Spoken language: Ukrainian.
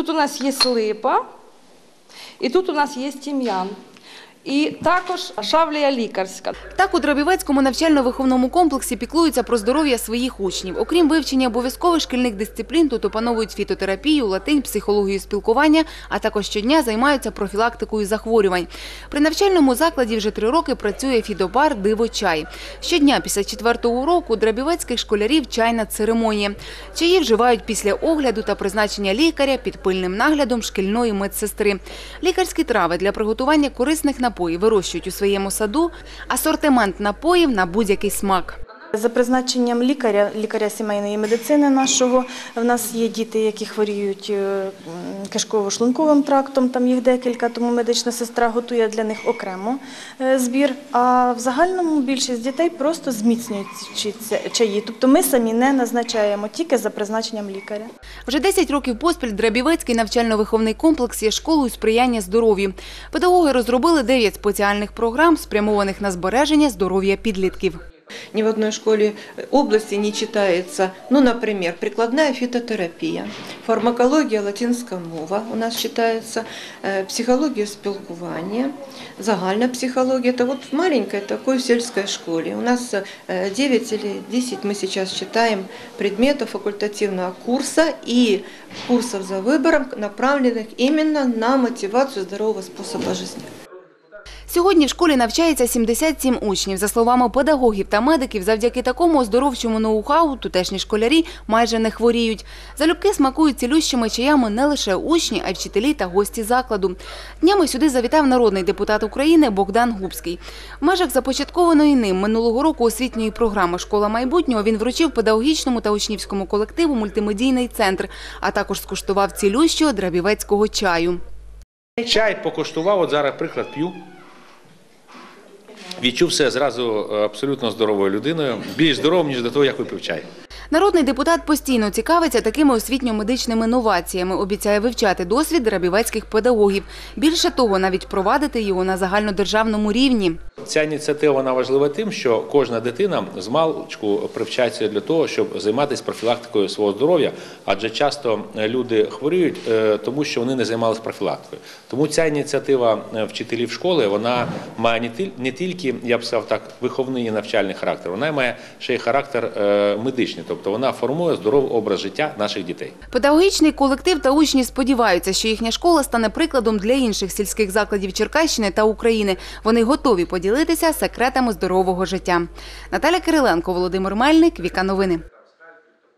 Тут у нас є липа, і тут у нас є тім'ян. І також шавлія лікарська. Так, у Дробівецькому навчально-виховному комплексі піклуються про здоров'я своїх учнів. Окрім вивчення обов'язкових шкільних дисциплін, тут опановують фітотерапію, латинь, психологію спілкування, а також щодня займаються профілактикою захворювань. При навчальному закладі вже три роки працює фідобар «Диво чай». Щодня після четвертого уроку драбівецьких школярів чайна церемонія. Чаї вживають після огляду та призначення лікаря під пильним наглядом шкільної медсестри. Лікарські трави для приготування корисних напоїв вирощують у своєму саду, асортимент напоїв на будь-який смак. За призначенням лікаря, лікаря сімейної медицини нашого, в нас є діти, які хворіють е, кишково-шлунковим трактом, там їх декілька, тому медична сестра готує для них окремо е, збір. А в загальному більшість дітей просто зміцнюють чаї. Тобто ми самі не назначаємо, тільки за призначенням лікаря. Вже 10 років поспіль Драбівецький навчально-виховний комплекс є школою сприяння здоров'ю. Педагоги розробили 9 спеціальних програм, спрямованих на збереження здоров'я підлітків. Ни в одной школе области не читается, ну, например, прикладная фитотерапия, фармакология, латинская мова у нас читается, э, психология спілкування, загальна психология. Это вот в маленькой такой сельской школе. У нас э, 9 или 10 мы сейчас читаем предметов факультативного курса и курсов за выбором, направленных именно на мотивацию здорового способа жизни. Сьогодні в школі навчається 77 учнів. За словами педагогів та медиків, завдяки такому оздоровчому ноу-хау тутешні школярі майже не хворіють. Залюбки смакують цілющими чаями не лише учні, а й вчителі та гості закладу. Днями сюди завітав народний депутат України Богдан Губський. В межах започаткованої ним минулого року освітньої програми Школа майбутнього він вручив педагогічному та учнівському колективу мультимедійний центр, а також скуштував цілющого драбівецького чаю. Чай покуштував, от зараз приклад п'ю. Відчув себе зразу е, абсолютно здоровою людиною, більш здоровим, ніж до того, як випив чай. Народний депутат постійно цікавиться такими освітньо-медичними новаціями. Обіцяє вивчати досвід драбівецьких педагогів. Більше того, навіть провадити його на загальнодержавному рівні. Ця ініціатива вона важлива тим, що кожна дитина з маличку привчається для того, щоб займатися профілактикою свого здоров'я, адже часто люди хворіють, е, тому що вони не займалися профілактикою. Тому ця ініціатива е, вчителів школи вона має не тіль- не тільки, я б сказав так, виховний і навчальний характер, вона має ще й характер е, медичний, тобто вона формує здоровий образ життя наших дітей. Педагогічний колектив та учні сподіваються, що їхня школа стане прикладом для інших сільських закладів Черкащини та України. Вони готові поділитися секретами здорового життя. Наталя Кириленко, Володимир Мельник, Віка Новини.